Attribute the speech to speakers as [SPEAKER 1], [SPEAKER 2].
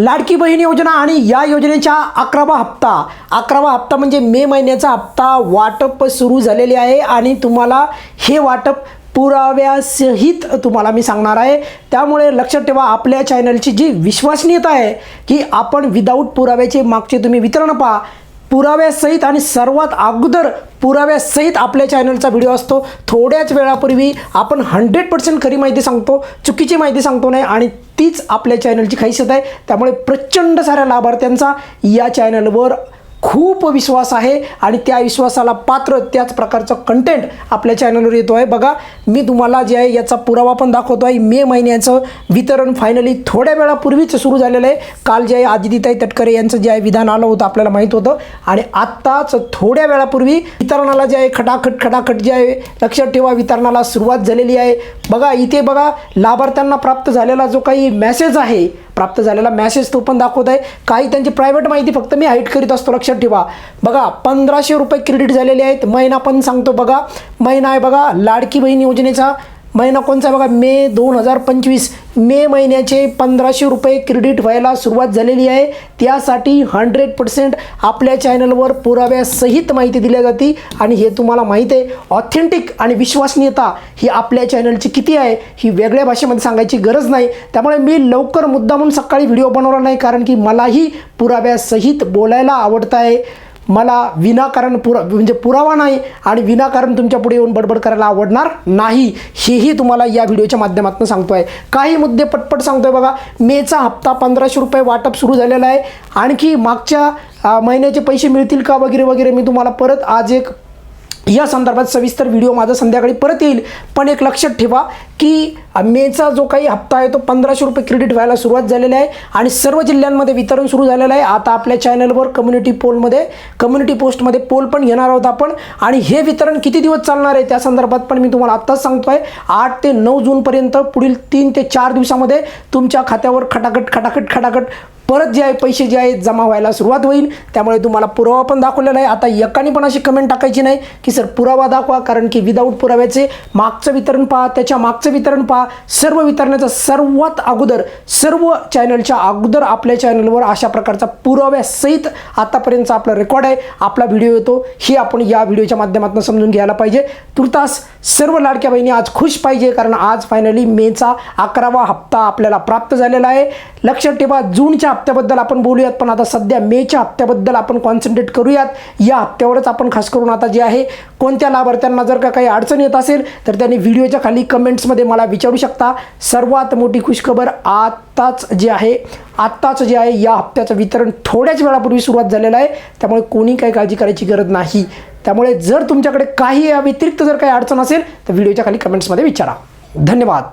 [SPEAKER 1] लाडकी बहीण योजना आणि या योजनेच्या अकरावा हप्ता. अकरावा हप्ता म्हणजे मे महिन्याचा हप्ता वाटप सुरू झालेले आहे आणि तुम्हाला हे वाटप पुराव्यासहित तुम्हाला मी सांगणार आहे. त्यामुळे लक्षात ठेवा आपल्या चॅनलची जी विश्वसनीयता आहे की आपण विदाऊट पुराव्याचे मागचे तुम्ही वितरण पहा. पुराव्यासहित आणि सर्वात अगोदर पुराव्यासहित आपल्या चॅनलचा व्हिडिओ असतो. थोड्याच वेळापूर्वी आपण हंड्रेड पर्सेंट खरी माहिती सांगतो चुकीची माहिती सांगतो नाही आणि तीच आपल्या चॅनलची खासियत आहे. त्यामुळे प्रचंड साऱ्या लाभार्थ्यांचा या चॅनलवर खूप विश्वास आहे आणि त्या विश्वासाला पात्र त्याच प्रकारचं कंटेंट आपल्या चॅनलवर येतो आहे. बघा मी तुम्हाला जे आहे याचा पुरावा पण दाखवतो आहे. मे महिन्याचं वितरण फायनली थोड्या वेळापूर्वीच सुरू झालेलं आहे. काल जे आहे आदितीताई तटकरे यांचं जे आहे विधान आलं होतं आपल्याला माहीत होतं. आणि आत्ताच थोड्या वेळापूर्वी वितरणाला जे आहे खटाखट खटाखट जे आहे लक्षात ठेवा वितरणाला सुरुवात झालेली आहे. बघा इथे बघा लाभार्थ्यांना प्राप्त झालेला जो काही मेसेज आहे प्राप्त झालेला मेसेज तो पण दाखवत आहे. काही त्यांची प्रायव्हेट माहिती फक्त मी हाईट करीत असतो लक्ष लक्षात ठेवा. बघा पंधराशे रुपये क्रेडिट झालेले आहेत. महिना पण सांगतो बघा. महिना आहे बघा लाडकी बहीण योजनेचा महिना कोणचा आहे बघा मे दोन हजार पंचवीस. मे महिन्याचे पंधराशे रुपये क्रेडिट व्हायला सुरुवात झालेली आहे. त्यासाठी हंड्रेड पर्सेंट आपल्या चॅनलवर पुराव्यासहित माहिती दिली जाते आणि हे तुम्हाला माहीत आहे ऑथेंटिक आणि विश्वसनीयता ही आपल्या चॅनलची किती आहे ही वेगळ्या भाषेमध्ये सांगायची गरज नाही. त्यामुळे मी लवकर मुद्दा म्हणून सकाळी व्हिडिओ बनवला नाही कारण की मलाही पुराव्यासहित बोलायला आवडतं आहे. मला विनाकारण पुरा म्हणजे पुरावा नाही आणि विनाकारण तुमच्यापुढे येऊन बडबड करायला आवडणार नाही हेही तुम्हाला या व्हिडिओच्या माध्यमातून सांगतो आहे काही मुद्दे पटपट सांगतोय बघा. मेचा हप्ता पंधराशे रुपये वाटप सुरू झालेला आहे. आणखी मागच्या महिन्याचे पैसे मिळतील का वगैरे वगैरे मी तुम्हाला परत आज एक या संदर्भात सविस्तर व्हिडिओ माझा संध्याकाळी परत येईल. पण एक लक्षात ठेवा की मेचा जो काही हप्ता आहे तो पंधराशे रुपये क्रेडिट व्हायला सुरुवात झालेली आहे आणि सर्व जिल्ह्यांमध्ये वितरण सुरू झालेलं आहे. आता आपल्या चॅनलवर कम्युनिटी पोलमध्ये कम्युनिटी पोस्टमध्ये पोल पण घेणार आहोत आपण. आणि हे वितरण किती दिवस चालणार आहे त्या संदर्भात पण मी तुम्हाला आत्ताच सांगतो आहे आठ ते नऊ जूनपर्यंत पुढील तीन ते चार दिवसामध्ये तुमच्या खात्यावर खटाखट खटाखट खटाखट परत जे आहे पैसे जे आहेत जमा व्हायला सुरुवात होईल. त्यामुळे तुम्हाला पुरावा पण दाखवलेला आहे. आता एकाने पण अशी कमेंट टाकायची नाही की सर पुरावा दाखवा. कारण की विदाऊट पुराव्याचे मागचं वितरण पहा त्याच्या मागचं वितरण पहा. सर्व वितरणाचं सर्वात अगोदर सर्व चॅनलच्या अगोदर आपल्या चॅनलवर अशा प्रकारचा पुराव्यासहित आतापर्यंतचा आपला रेकॉर्ड आहे. आपला व्हिडिओ येतो. हे आपण या व्हिडिओच्या माध्यमातून समजून घ्यायला पाहिजे. तुर्तास सर्व लाडक्या बहिणी आज खुश पाहिजे कारण आज फायनली मेचा अकरावा हप्ता आपल्याला प्राप्त झालेला आहे. लक्षात ठेवा जूनच्या हप्त्याबद्दल आपण बोलूयात पण आता सध्या मेच्या हप्त्याबद्दल आपण कॉन्सन्ट्रेट करूयात. या हप्त्यावरच आपण खास करून आता जे आहे कोणत्या लाभार्थ्यांना जर का काही अडचण येत असेल तर त्यांनी व्हिडिओच्या खाली कमेंट्समध्ये मला विचारू शकता. सर्वात मोठी खुशखबर आत्ताच जे आहे आत्ताच जे आहे या हप्त्याचं वितरण थोड्याच वेळापूर्वी सुरुवात झालेलं आहे. त्यामुळे कोणी काही काळजी करायची गरज नाही. त्यामुळे जर तुमच्याकडे काही या व्यतिरिक्त जर काही अडचण असेल तर व्हिडिओच्या खाली कमेंट्समध्ये विचारा. धन्यवाद.